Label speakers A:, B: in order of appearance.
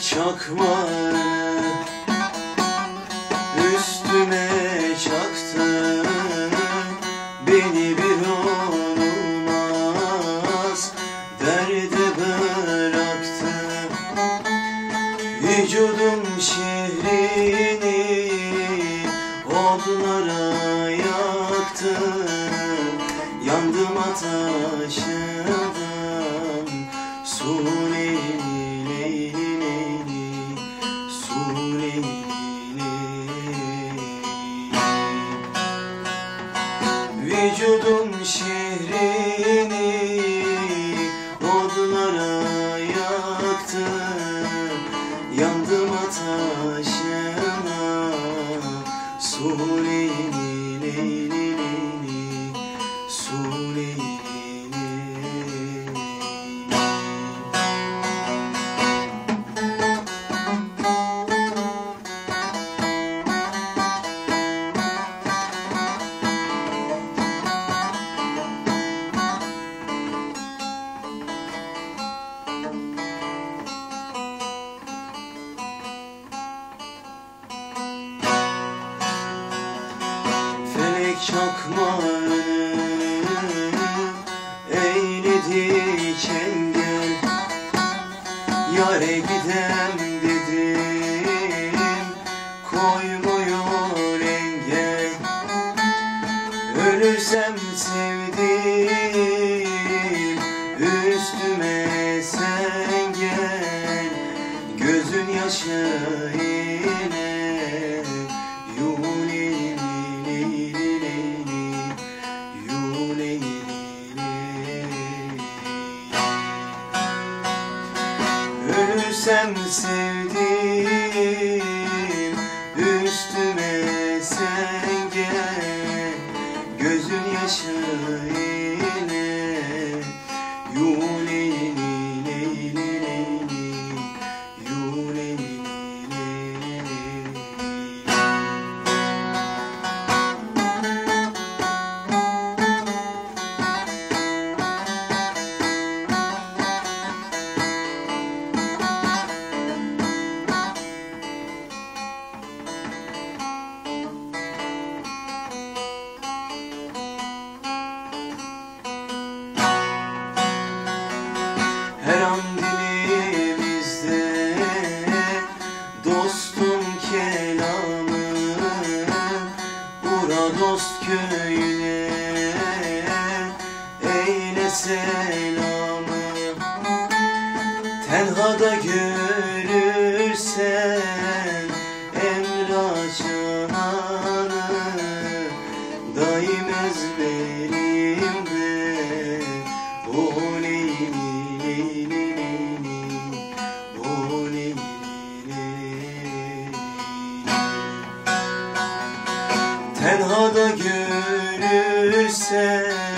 A: Çakmağı üstüme çaktı Beni bir olmaz. Derde bıraktı Vücudum şehrini odlara yaktı Yandım ataşından su Vücudum şehrini odlara yaktı. Yandım ataşına Su Felek çakmağı eyledi çengel Yare gidem dedim koymuyor engel. Ölürsem Ölürsem sevdim dost köyüne eyle selamı Tenhada görürsen Emrah Canan'ı Daim ezberimde. O Tenhada görürsen